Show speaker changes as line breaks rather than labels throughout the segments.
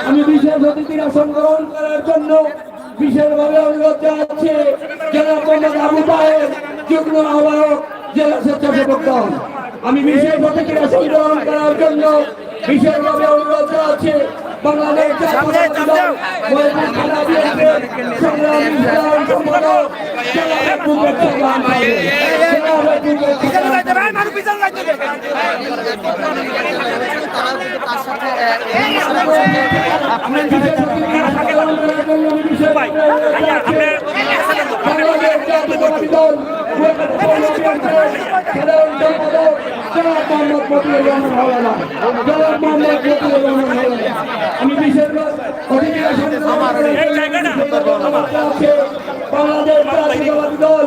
আমি বিশেষ অতিথির আসন গ্রহণ করার জন্য বিশেষভাবে অনুরোধ জানাচ্ছি জেলা মোহাম্মদ আবু তাহের, যুগ্ম আহ্বায়ক, জেলা স্বেচ্ছাসেবক দল। আমি বিশেষ অতিথির আসন গ্রহণ করার জন্য বিশেষভাবে অনুরোধ জানাচ্ছি বাংলাদেশ সংগ্রামী আমি বিশেষভাবে অনুরোধ বাংলাদেশ দল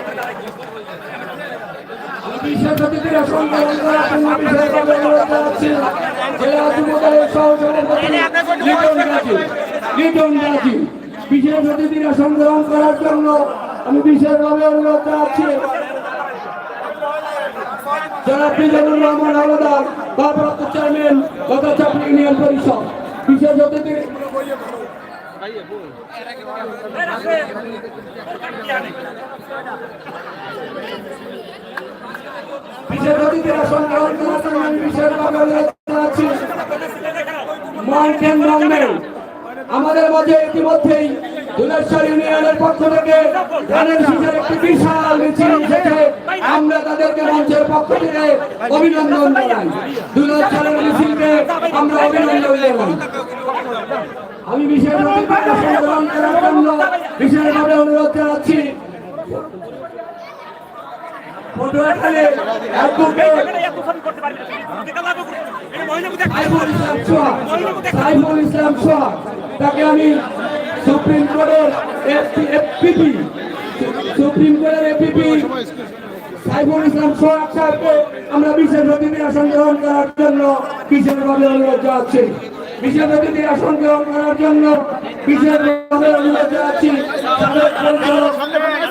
বিশেষ অতিথির গ্রহণ করার জন্য বিশেষভাবে অনুরোধ জানাচ্ছি জেলা যুবদলের সহসভাপতি লিটন গাজী লিটন গাজী বিশেষ অতিথির আসন গ্রহণ করার জন্য আমি বিশেষভাবে অনুরোধ জানাচ্ছি জনাব মিজানুর রহমান হাওলাদার ভারপ্রাপ্ত চেয়ারম্যান গতা চাকরি ইউনিয়ন পরিষদ বিশেষ অতিথি বিশেষভাবে আমাদের মাঝে ইতিমধ্যেই দুলেশ্বর ইউনিয়নের পক্ষ থেকে ধানের শীষের একটি বিশাল মিছিল আমরা তাদেরকে মঞ্চের পক্ষ থেকে অভিনন্দন জানাই। দুলেশ্বরের মিছিলকে আমরা অভিনন্দন জানাই। আমি বিশেষ অতিথির আসন গ্রহণ করার জন্য বিশেষভাবে অনুরোধ জানাচ্ছি পটুয়াখালী অ্যাডভোকেট সাইফুল ইসলাম সোহাগ সাইফুল ইসলাম সোহাগ তাকে আমি সুপ্রিম কোর্টের এফপিপি সুপ্রিম কোর্টের এফপিপি সাইফুল ইসলাম সোহাগ সাহেবকে আমরা বিশেষ অতিথির আসন গ্রহণ করার জন্য বিশেষভাবে অনুরোধ জানাচ্ছি। বিশেষ অতিথির আসন গ্রহণ করার জন্য বিশেষভাবে অনুরোধ জানাচ্ছি সাবেক পরিচালক মোহাম্মদ এফএম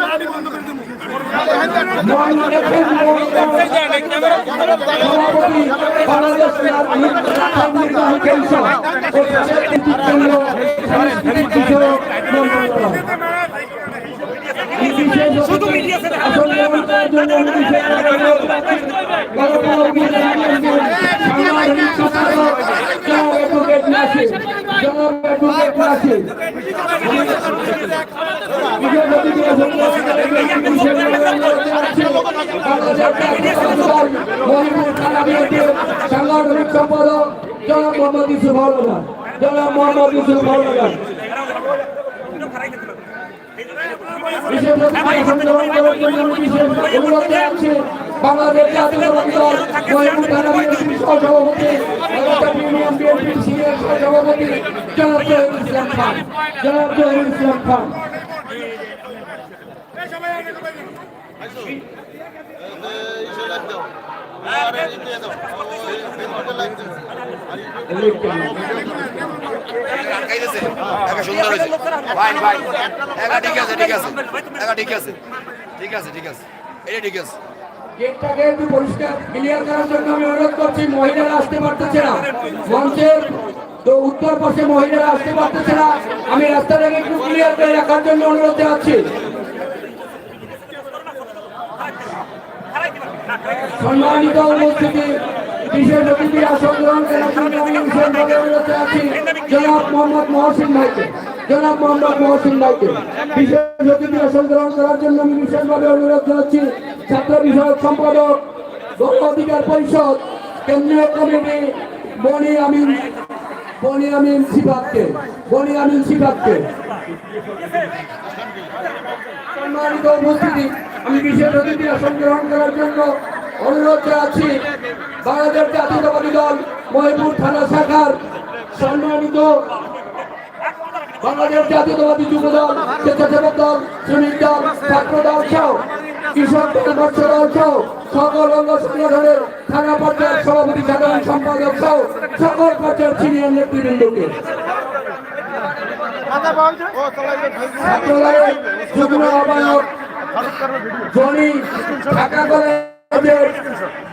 সভাপতি বাংলাদেশ রাজনীতি নির্বাহী পরিষদ ও সাংস্কৃতিক কেন্দ্র সাংস্কৃতিক বিষয়ক মন্ত্রণালয় শুধু আসন গ্রহণ করার জন্য আমি বিশেষ অনুরোধ রাখছি গতকাল সাংগঠনিক সম্পাদক জনাব অ্যাডভোকেট নাসির জনাব অ্যাডভোকেট নাসির বিশেষ অতিথি আসন গ্রহণ করার জন্য বিশেষ অনুরোধ জানাচ্ছি বাংলাদেশ জাতীয়তাবাদী দল মহিপুর থানা বিএনপির সাংগঠনিক সম্পাদক জনাব মোহাম্মদ ইউসুফ হাওলাদার জনাব মোহাম্মদ হাওলাদার বিশেষ অতিথি আসন গ্রহণ করার জন্য আমি বিশেষ অনুরোধ জানাচ্ছি বাংলাদেশ জাতীয়তাবাদী দল মহিপুর থানা বিএনপির সহসভাপতি ঢাকা ইউনিয়ন বিএনপির সিনিয়র সহসভাপতি জনাব জহিরুল ইসলাম খান জনাব জহিরুল ইসলাম খান
ঠিক আছে ঠিক আছে ঠিক আছে ঠিক আছে ঠিক আছে এটা ঠিক আছে
গেটটাকে একটু পরিষ্কার ক্লিয়ার করার জন্য আমি অনুরোধ করছি মহিলারা আসতে পারতেছে না মঞ্চের তো উত্তর পাশে মহিলারা আসতে পারতেছে না। আমি রাস্তাটাকে একটু ক্লিয়ার করে রাখার জন্য অনুরোধ জানাচ্ছি। সম্মানিত উপস্থিতি, বিশেষ অতিথি আসন অনুরোধ জানাচ্ছি, জনাব মোহাম্মদ মহসিন ভাইকে। জনাব মোহাম্মদ মহসিন ভাইকে। বিশেষ অতিথি আসন করার জন্য আমি অনুরোধ জানাচ্ছি, ছাত্র বিষয়ক সম্পাদক, গণ অধিকার পরিষদ, কেন্দ্রীয় কমিটি বনি আমিন বনি আমিন সিফাতকে বনি আমিন সম্মানিত উপস্থিতি, আমি বিশেষ অতিথি আসন করার জন্য অনুরোধ জানাচ্ছি বাংলাদেশ জাতীয়তাবাদী দল মহিপুর থানা শাখার সম্মানিত বাংলাদেশ জাতীয়তাবাদী যুব দল, স্বেচ্ছাসেবক দল, শ্রমিক দল, ছাত্র দল সহ কৃষক দল সহ সকল অঙ্গ সংগঠনের থানা পর্যায়ের সভাপতি, সাধারণ সম্পাদক সহ সকল পর্যায়ের সিনিয়র নেতৃবৃন্দকে।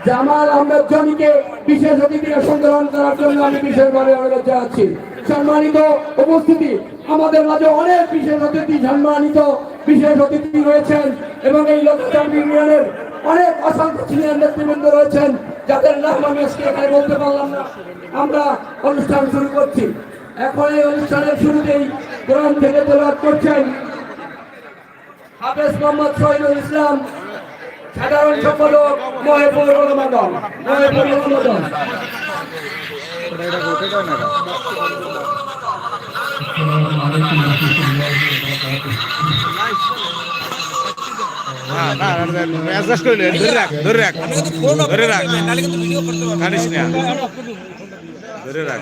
জামাল আহমেদ জনিকে বিশেষ অতিথি সংগ্রহণ করার জন্য আমি বিশেষভাবে অনুরোধ জানাচ্ছি। সম্মানিত উপস্থিতি। আমাদের মাঝে অনেক বিশেষ অতিথি সম্মানিত বিশেষ অতিথি রয়েছেন এবং এই লোকচার ইউনিয়নের অনেক অসংখ্য সিনিয়র নেতৃবৃন্দ রয়েছেন, যাদের নাম আমি আজকে এখানে বলতে পারলাম না। আমরা অনুষ্ঠান শুরু করছি। এখন এই অনুষ্ঠানের শুরুতেই কোরআন থেকে তেলাওয়াত করছেন হাফেজ মোহাম্মদ শহীদুল ইসলাম, সাধারণ সম্পাদক মহেপুর রহমাদন মহেপুর রহমাদন
না না অ্যাডজাস্ট করে ধরে রাখ ধরে রাখ। ধরে রাখ। ধরে রাখ।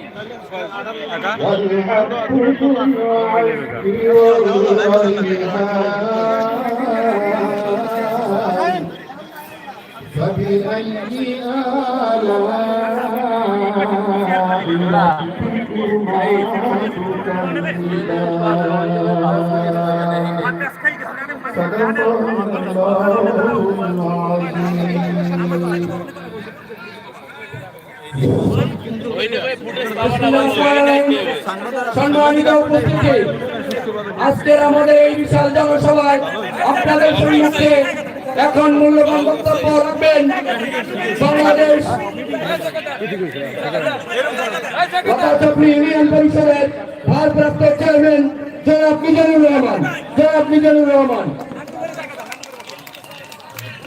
فبأي آلاء ربكما تكذبان صدق الله العظيم
সম্মানিত উপস্থিতি। আজকের আমাদের এই বিশাল জনসভায় আপনাদের সম্মুখে এখন মূল্যবান বক্তব্য রাখবেন। বাংলাদেশ ইউনিয়ন পরিষদের ভারপ্রাপ্ত চেয়ারম্যান জনাব মিজানুর রহমান। জনাব মিজানুর রহমান।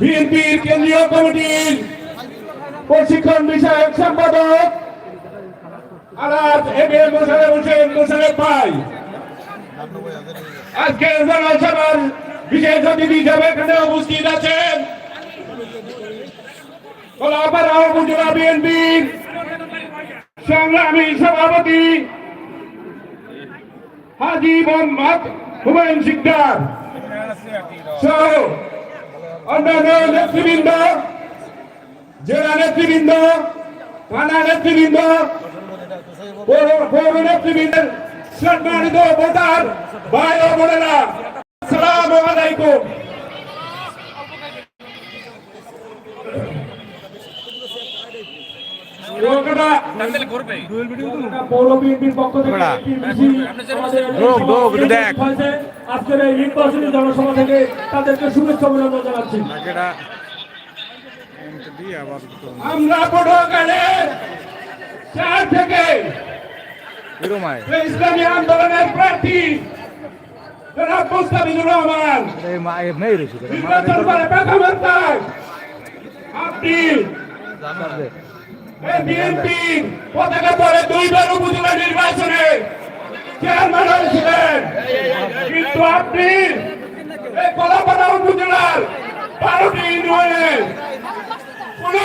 বিএনপির কেন্দ্রীয় কমিটির প্রশিক্ষণ বিষয়ক সম্পাদক আলাপ এম এ মোশারফ হোসেন ভাই। আজকের জনসভার বিশেষ অতিথি হিসাবে এখানে উপস্থিত আছেন সংগ্রামী সভাপতি হাজি মোহাম্মদ হুমায়ুন সিকদার সহ অন্যান্য নেতৃবৃন্দ, জেলা নেতৃবৃন্দ, থানা নেতৃবৃন্দ, পৌর নেতৃবৃন্দের সম্মানিত ভোটার ভাই ও বোনেরা সালাম আলাইকুম। পৌর বিএনপির পক্ষ থেকে
দেখ।
আজকের এই নির্বাচনী জনসভা থেকে তাদেরকে শুভেচ্ছা অভিনন্দন জানাচ্ছি। আমরা পটুয়াখালীর চার থেকে ইসলামী আন্দোলনের প্রার্থী জনাব মুস্তাফিজুর রহমান। নির্বাচন করে বেকামন্তায় আপনি বিএনপি পতাকা পরে দুইবার উপজেলা নির্বাচনে চেয়ারম্যান হয়েছিলেন। কিন্তু আপনি এই কলাপাড়া উপজেলার বারোটি ইউনিয়নের কোনো